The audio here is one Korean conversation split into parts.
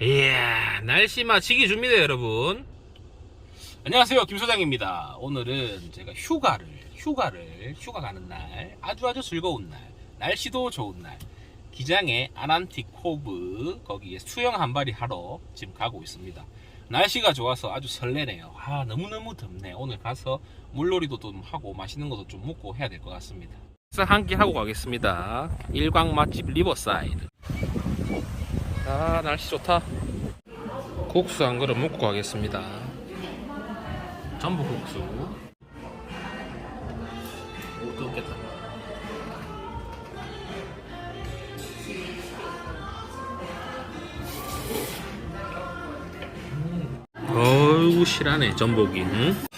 이야 날씨 마치기 줍니다 여러분. 안녕하세요 김 소장입니다. 오늘은 제가 휴가를 휴가를 휴가 가는 날 아주 아주 즐거운 날 날씨도 좋은 날 기장의 아난티코브 거기에 수영 한 발이 하러 지금 가고 있습니다. 날씨가 좋아서 아주 설레네요. 아 너무너무 덥네. 오늘 가서 물놀이도 좀 하고 맛있는 것도 좀 먹고 해야 될 것 같습니다. 한끼 하고 가겠습니다. 일광 맛집 리버사이드 아 날씨 좋다. 국수 한 그릇 먹고 가겠습니다. 전부 국수. 오 뜨겁겠다 음. 어이구 실하네 전복이. 응?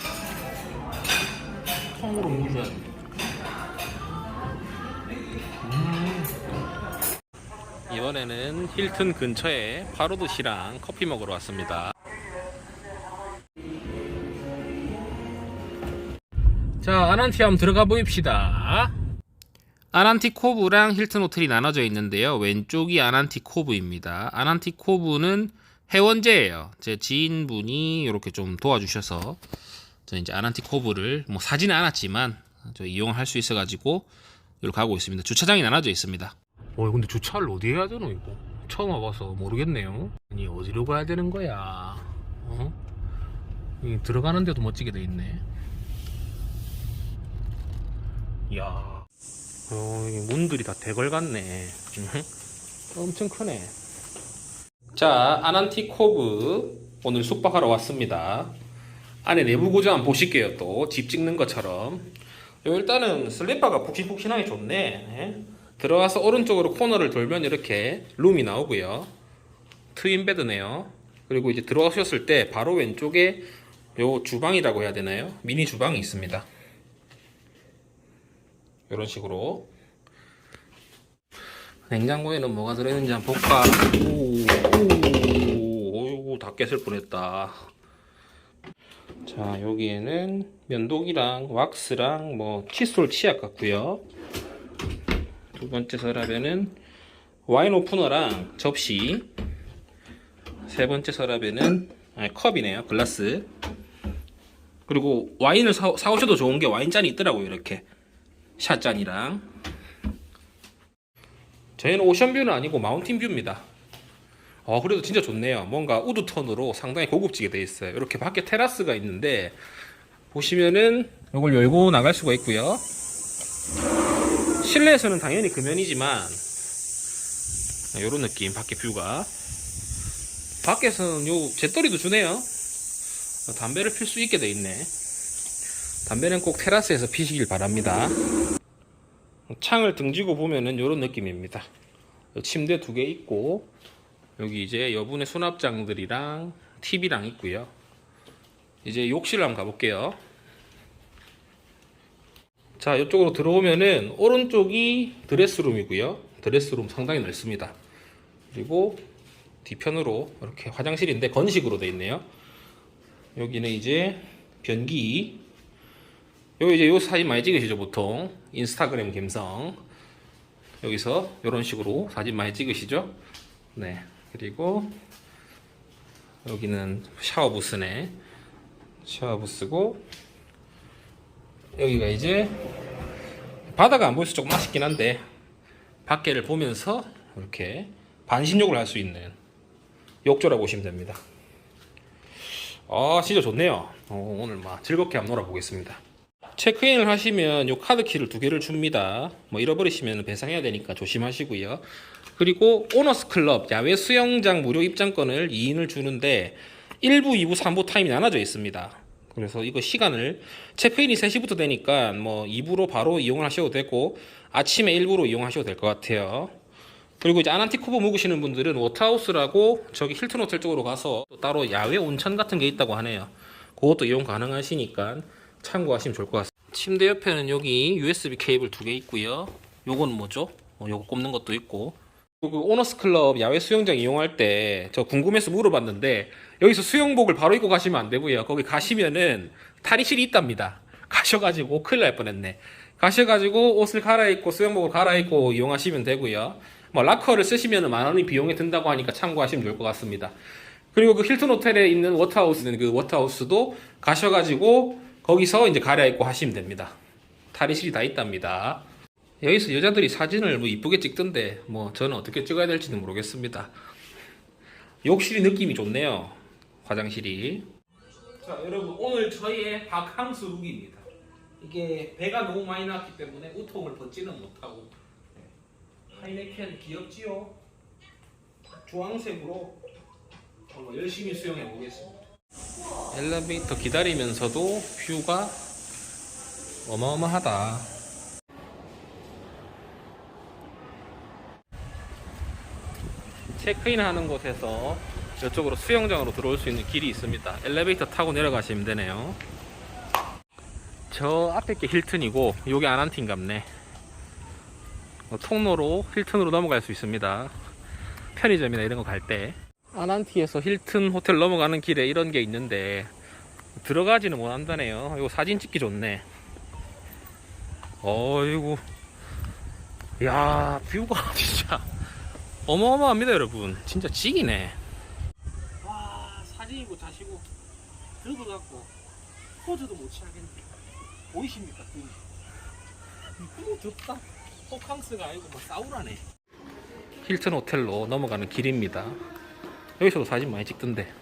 힐튼 근처에 파로드시랑 커피 먹으러 왔습니다. 자, 아난티 한번 들어가 보입시다. 아난티 코브랑 힐튼 호텔이 나눠져 있는데요. 왼쪽이 아난티 코브입니다. 아난티 코브는 해원제예요. 제 지인분이 이렇게 좀 도와주셔서 저 이제 아난티 코브를 뭐 사지는 않았지만 저 이용할 수 있어가지고 여기로 가고 있습니다. 주차장이 나눠져 있습니다. 어, 근데 주차를 어디에 해야 되노, 이거? 처음 와봐서 모르겠네요. 아니, 어디로 가야 되는 거야? 어? 이 들어가는 데도 멋지게 돼 있네. 이야. 어, 이 문들이 다 대걸 같네. 응? 엄청 크네. 자, 아난티코브. 오늘 숙박하러 왔습니다. 안에 내부 구조 한번 보실게요, 또. 집 찍는 것처럼. 요 일단은 슬리퍼가 푹신푹신하게 좋네. 예? 들어와서 오른쪽으로 코너를 돌면 이렇게 룸이 나오고요. 트윈 베드네요. 그리고 이제 들어오셨을 때 바로 왼쪽에 요 주방이라고 해야 되나요? 미니 주방이 있습니다. 이런 식으로 냉장고에는 뭐가 들어있는지 한번 볼까? 오, 오, 오, 다 깼을 뻔했다. 자, 여기에는 면도기랑 왁스랑 뭐 칫솔 치약 같고요. 두 번째 서랍에는 와인 오프너랑 접시. 세 번째 서랍에는 아니, 컵이네요 글라스. 그리고 와인을 사, 사오셔도 좋은 게 와인잔이 있더라고요 이렇게. 샷잔이랑. 저희는 오션뷰는 아니고 마운틴뷰입니다. 어 그래도 진짜 좋네요. 뭔가 우드톤으로 상당히 고급지게 돼 있어요. 이렇게 밖에 테라스가 있는데 보시면은 이걸 열고 나갈 수가 있고요 실내에서는 당연히 금연이지만 이런 느낌 밖에 뷰가. 밖에서는 요 재떨이도 주네요. 담배를 필 수 있게 돼 있네. 담배는 꼭 테라스에서 피시길 바랍니다. 창을 등지고 보면은 이런 느낌입니다. 침대 두 개 있고 여기 이제 여분의 수납장들이랑 TV랑 있고요. 이제 욕실 한번 가볼게요 자, 이쪽으로 들어오면은 오른쪽이 드레스룸이고요. 드레스룸 상당히 넓습니다. 그리고 뒤편으로 이렇게 화장실인데 건식으로 되어 있네요. 여기는 이제 변기. 여기 이제 요 사진 많이 찍으시죠, 보통. 인스타그램 감성. 여기서 이런 식으로 사진 많이 찍으시죠? 네. 그리고 여기는 샤워 부스네. 샤워 부스고 여기가 이제 바다가 안 보여서 조금 아쉽긴 한데 밖에를 보면서 이렇게 반신욕을 할 수 있는 욕조라고 보시면 됩니다. 아 진짜 좋네요. 어, 오늘 막 즐겁게 한번 놀아보겠습니다. 체크인을 하시면 요 카드 키를 두 개를 줍니다. 뭐 잃어버리시면 배상해야 되니까 조심하시고요. 그리고 오너스 클럽 야외 수영장 무료 입장권을 2인을 주는데 1부, 2부, 3부 타임이 나눠져 있습니다. 그래서 이거 시간을 체크인이 3시부터 되니까 뭐 2부로 바로 이용을 하셔도 되고 아침에 1부로 이용하셔도 될 것 같아요. 그리고 이제 아난티코브 묵으시는 분들은 워터하우스라고 저기 힐튼 호텔 쪽으로 가서 또 따로 야외 온천 같은 게 있다고 하네요. 그것도 이용 가능하시니까 참고하시면 좋을 것 같습니다. 침대 옆에는 여기 USB 케이블 두 개 있고요. 요건 뭐죠? 어, 요거 꼽는 것도 있고. 그 오너스 클럽 야외 수영장 이용할 때 저 궁금해서 물어봤는데 여기서 수영복을 바로 입고 가시면 안 되고요. 거기 가시면은 탈의실이 있답니다. 가셔가지고 큰일 날 뻔했네. 가셔가지고 옷을 갈아입고 수영복을 갈아입고 이용하시면 되고요. 뭐 락커를 쓰시면 만 원이 비용이 든다고 하니까 참고하시면 좋을 것 같습니다. 그리고 그 힐튼 호텔에 있는 워터하우스는 그 워터하우스도 가셔가지고 거기서 이제 가려입고 하시면 됩니다. 탈의실이 다 있답니다. 여기서 여자들이 사진을 뭐 이쁘게 찍던데 뭐 저는 어떻게 찍어야 될지는 모르겠습니다. 욕실이 느낌이 좋네요. 화장실이. 자 여러분 오늘 저희의 바캉스 룩입니다. 이게 배가 너무 많이 나왔기 때문에 우통을 벗지는 못하고 하이네켄 귀엽지요? 주황색으로 한번 열심히 수영해 보겠습니다. 엘리베이터 기다리면서도 뷰가 어마어마하다. 체크인 하는 곳에서 이쪽으로 수영장으로 들어올 수 있는 길이 있습니다. 엘리베이터 타고 내려가시면 되네요. 저 앞에 게 힐튼이고 요게 아난틴 같네. 어, 통로로 힐튼으로 넘어갈 수 있습니다. 편의점이나 이런 거 갈 때. 아난티에서 힐튼 호텔 넘어가는 길에 이런 게 있는데 들어가지는 못한다네요. 이거 사진 찍기 좋네. 어이구. 야, 뷰가 진짜 어마어마합니다, 여러분. 진짜 찍이네. 와, 사진이고 자시고 들고 갖고 포즈도 못 취하겠네. 보이십니까? 그 너무 덥다. 호캉스가 아니고 뭐 사우나네. 힐튼 호텔로 넘어가는 길입니다. 여기서도 사진 많이 찍던데.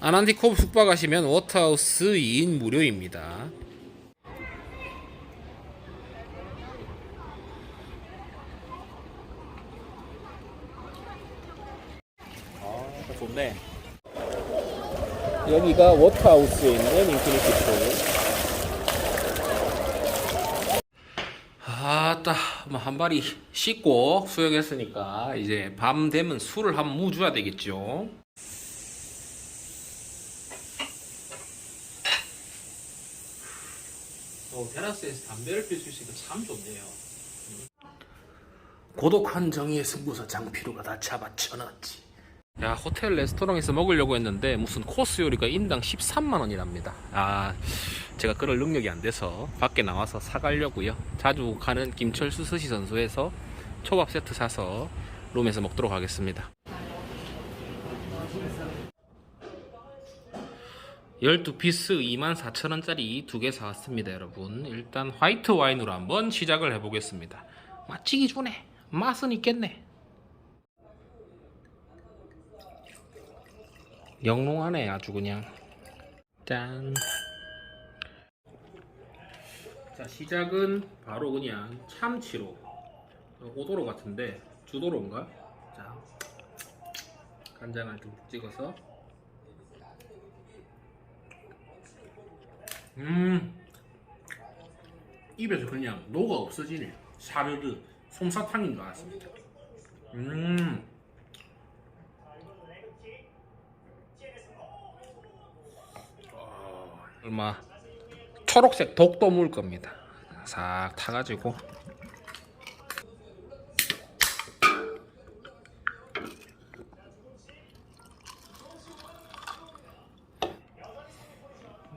아난티코브 숙박하시면 워터하우스 2인 무료입니다. 아, 좋네. 여기가 워터하우스에 있는 인피니티 풀. 아따, 뭐한 발이 씻고 수영했으니까 이제 밤 되면 술을 한 무 줘야 되겠죠. 어, 테라스에서 담배를 필수 있으니까 참 좋네요. 고독한 정의의 승부사 장피루가 다 잡아쳐놨지. 야 호텔 레스토랑에서 먹으려고 했는데 무슨 코스 요리가 인당 13만 원이랍니다. 아 제가 그럴 능력이 안 돼서 밖에 나와서 사가려고요. 자주 가는 김철수 스시 선수에서 초밥 세트 사서 룸에서 먹도록 하겠습니다. 12피스 24,000원짜리 두 개 사왔습니다, 여러분. 일단 화이트 와인으로 한번 시작을 해보겠습니다. 맛지기 좋네. 맛은 있겠네. 영롱하네, 아주 그냥. 짠. 자, 시작은 바로 그냥 참치로. 오도로 같은데, 주도로인가? 자, 간장을 좀 찍어서. 음 입에서 그냥 녹아 없어지네 사르르 솜사탕인 것 같습니다 음 얼마? 초록색 독도 물 겁니다. 싹 타가지고.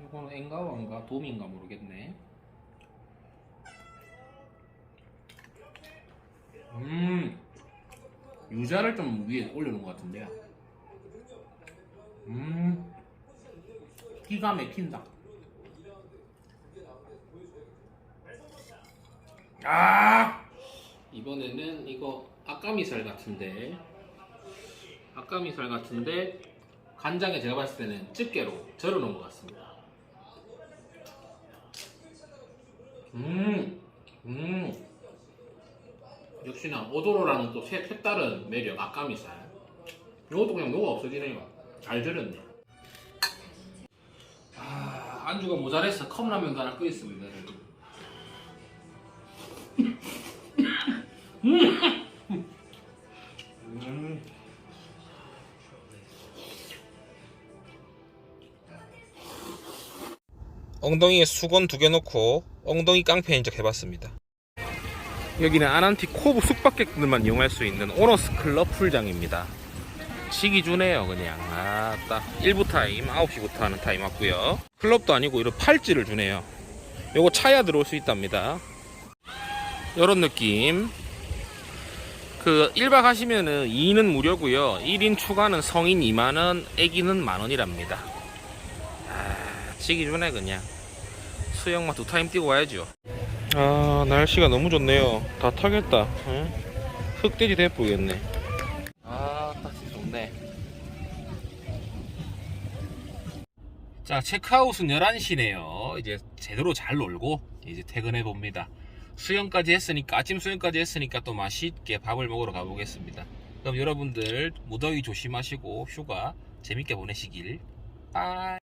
이거는 엔가와인가? 돔인가 모르겠네. 음, 유자를 좀 위에 올려놓은 것 같은데요. 음, 기가 막힌다. 아, 이번에는 이거 아까미살 같은데, 아까미살 같은데 간장에 제가 봤을 때는 집게로 절여놓은 것 같습니다. 음, 음. 역시나 오도로라는 또 색, 색다른 매력, 아까미살. 이것도 그냥 녹아 없어지네요. 잘 절였네. 아, 안주가 모자라서 컵라면도 하나 끓였습니다. 음. 엉덩이에 수건 두 개 넣고 엉덩이 깡패 인적 해봤습니다. 여기는 아난티 코브 숙박객들만 이용할 수 있는 오너스 클럽 풀장입니다. 시기 주네요 그냥 아 딱 1부 타임 9시부터 하는 타임 왔고요. 클럽도 아니고 이런 팔찌를 주네요. 요거 차야 들어올 수 있답니다. 요런 느낌. 그 1박 하시면은 2는 무료고요. 1인 추가는 성인 2만원 애기는 만원이랍니다. 아 시기 주네 그냥. 수영만 두 타임 뛰고 와야죠. 아 날씨가 너무 좋네요. 다 타겠다. 응? 흑돼지 대쁘겠네 자, 체크아웃은 11시네요. 이제 제대로 잘 놀고 이제 퇴근해 봅니다. 수영까지 했으니까 아침 수영까지 했으니까 또 맛있게 밥을 먹으러 가보겠습니다. 그럼 여러분들 무더위 조심하시고 휴가 재밌게 보내시길. 빠이.